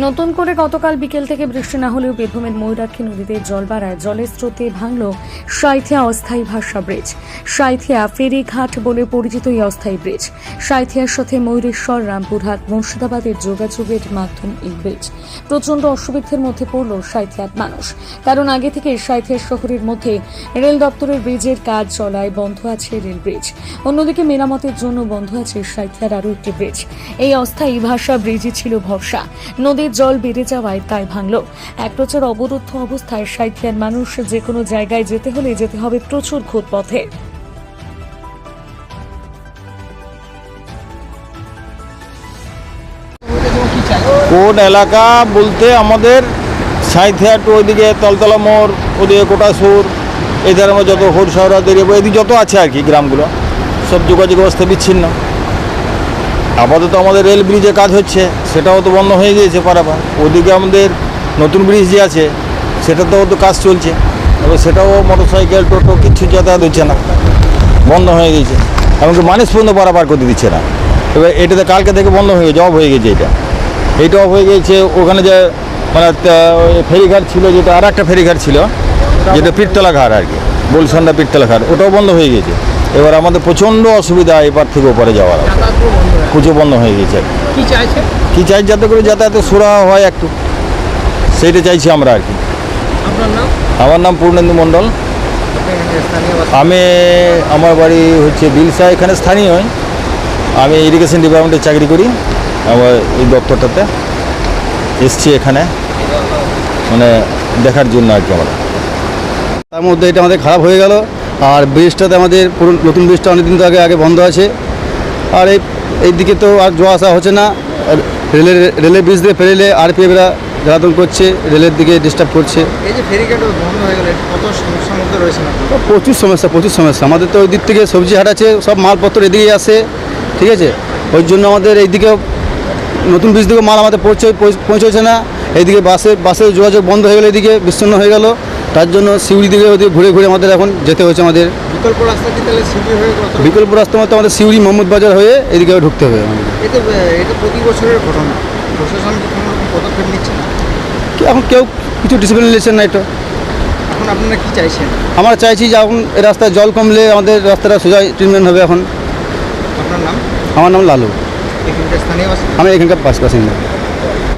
নতুন করে গতকাল বিকেল থেকে বৃষ্টি না হলেও বীরভূমের ময়ূরাক্ষী নদীতে জল বাড়ায়, জলের স্রোতে ভাঙল সাইথিয়া অস্থায়ী ভাষা ব্রিজ। সাঁইথিয়া ফেরিঘাট বলে পরিচিত এই অস্থায়ী ব্রিজ। সাঁইথিয়ার সাথে ময়ূরেশ্বর, রামপুরহাট, মুর্শিদাবাদের যোগাযোগের মাধ্যম এই ব্রিজ। প্রচণ্ড অসুবিধার মধ্যে পড়ল সাঁইথিয়ার মানুষ। কারণ আগে থেকে সাঁইথিয়া শহরের মধ্যে রেল দপ্তরের ব্রিজের কাজ চলায় বন্ধ আছে রেল ব্রিজ। অন্যদিকে মেরামতের জন্য বন্ধ আছে সাঁইথিয়ার আরও একটি ব্রিজ। এই অস্থায়ী ভাষা ব্রিজই ছিল ভরসা। নদীর জল বেড়ে যাওয়ায় তাই ভাঙল। এক প্রচার অবরুদ্ধ অবস্থায় সাঁইথিয়ার মানুষ যে কোনো জায়গায় যেতে হলে যেতে হবে প্রচুর খুদ পথে কোন এলাকা বলতে আমাদের সাঁইথিয়া টু ওইদিকে তলতলা মোড়, ওদিকে কোটাসুর এই ধরনের যত হরশহরা দিকে এদিকে যত আছে আর কি গ্রামগুলো, সব যোগাযোগ ব্যবস্থা বিচ্ছিন্ন। আপাতত আমাদের রেল ব্রিজে কাজ হচ্ছে, সেটাও তো বন্ধ হয়ে গিয়েছে পারাপার। ওদিকে আমাদের নতুন ব্রিজ যে আছে, সেটাতেও তো কাজ চলছে। এবার সেটাও মোটর সাইকেল টোটো কিচ্ছু যাতায়াত হচ্ছে না। বন্ধ হয়ে গেছে এমনকি মানুষ পর্যন্ত পারাপার করতে দিচ্ছে না। এবার এটাতে কালকে থেকে বন্ধ হয়ে গেছে অফ হয়ে গেছে এটা। এইটা অফ হয়ে গেছে ওখানে যে মানে ফেরিঘাট ছিল, যেটা আর একটা ফেরিঘাট ছিল, যেটা পীরতলা ঘাট আর কি বলসন্ডা পীরতলা ঘাট, ওটাও বন্ধ হয়ে গেছে এবার আমাদের প্রচণ্ড অসুবিধা এপার থেকে ওপারে যাওয়ার কুচো বন্ধ হয়ে গেছে। কি। কি চাইছে? কি চাই যাতে করে যাতায়াতে সুরা হয় একটু। সেইটা চাইছি আমরা আর কি। আমার নাম পূর্ণেন্দু মণ্ডল। আমি আমার বাড়ি হচ্ছে বিলসা এখানে স্থানীয়। আমি ইরিগেশন ডিপার্টমেন্টে চাকরি করি আমার এই দপ্তরটাতে। এসছি এখানে। মানে দেখার জন্য আর কি আমরা তার মধ্যে এটা আমাদের খারাপ হয়ে গেল। আর ব্রিজটাতে আমাদের পুরো নতুন ব্রিজটা অনেকদিন তো আগে আগে বন্ধ আছে। আর এই এই দিকে তো আর যাওয়া আসা হচ্ছে না। রেলের রেলের ব্রিজ দিয়ে ফেরেলে আরপিএফরা জ্বালাতন করছে রেলের দিকে ডিস্টার্ব করছে। এই যে ফেরিঘাট বন্ধ হয়ে গেলে কত সমস্যার মধ্যে রয়েছেন প্রচুর সমস্যা প্রচুর সমস্যা। আমাদের তো ওই দিক থেকে সবজি হাট আছে সব মালপত্র এদিকেই আসে ঠিক আছে? ওই জন্য আমাদের এইদিকে নতুন ব্রিজ থেকে মাল আমাদের পৌঁছে পৌঁছ- পৌঁছচ্ছে না। এইদিকে বাসে বাসের যোগাযোগ বন্ধ হয়ে গেলো এদিকে বিচ্ছিন্ন হয়ে গেল। তার জন্য সিউড়ি দিকে ঘুরে ঘুরে আমাদের এখন যেতে হচ্ছে আমাদের বিকল্প রাস্তা কি তাহলে সিটি হয়ে বিকল্প রাস্তা মতো আমাদের সিউড়ি মোহাম্মদ বাজার হয়ে এদিকে ঢুকতে হবে আমাদের। এটা প্রতি বছরের ঘটনা। প্রশাসন কোনো পদক্ষেপ নিচ্ছে না? এখন কেউ কিছু ডিসিপ্লিন নিচ্ছেন না এটা। এখন আপনারা কি চাইছেন? আমরা চাইছি যে এখন এই রাস্তায় জল কমলে আমাদের রাস্তাটা সোজা ট্রিটমেন্ট হবে এখন। আপনার নাম? আমার নাম লালু। এখানকার স্থানীয় আমি এখানকার পাশ বাসিন্দা